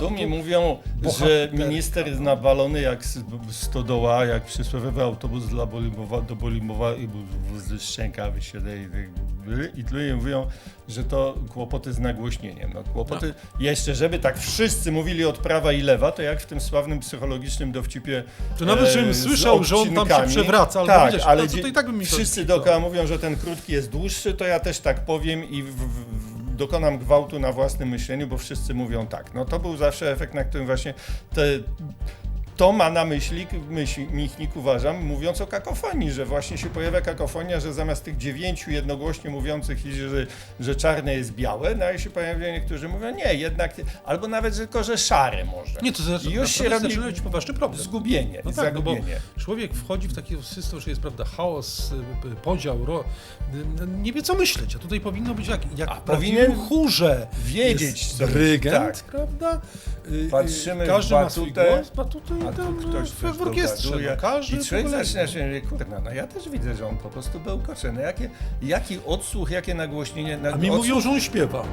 Tu mi mówią, że minister jest nawalony jak s- stodoła, jak przysłowiowy autobus dla Bolimowa, do Bolimowa i bu- z szczęka wysiada i, tak- i tu mi mówią, że to kłopoty z nagłośnieniem. No, kłopoty, jeszcze żeby tak wszyscy mówili od prawa i lewa, to jak w tym sławnym psychologicznym dowcipie To nawet e, żebym z słyszał, że on tam się odcinkami. przewraca, albo tak, widzisz, ale to- to dzie- i tak by mi to- wszyscy dookoła mówią, że ten krótki jest dłuższy, to ja też tak powiem i w, w, dokonam gwałtu na własnym myśleniu, bo wszyscy mówią tak. No to był zawsze efekt, na którym właśnie te, to ma na myśli, myśl, Michnik uważam, mówiąc o kakofonii, że właśnie się pojawia kakofonia, że zamiast tych dziewięciu jednogłośnie mówiących, że, że czarne jest białe, no i się pojawiają niektórzy mówią, nie, jednak, albo nawet tylko, że szare może. Nie, to zaczyna, I już się robi być poważny problem. zgubienie, No tak, no bo zagubienie. człowiek wchodzi w taki system, że jest prawda chaos, podział, ro, y, nie wie co myśleć, a tutaj powinno być jak, jak A powinien chórze. Wiedzieć, jest dyrygent, tak. prawda? Y, y, Patrzymy w każdy ma swój batutę, głos, batutę i tam ktoś w, w orkiestrze. No, każdy I człowiek zaczyna się mówić, kurde, no ja też widzę, że on po prostu bełkocze. No jakie, jaki odsłuch, jakie nagłośnienie. A mi odsłuch, mówią, że on śpiewa.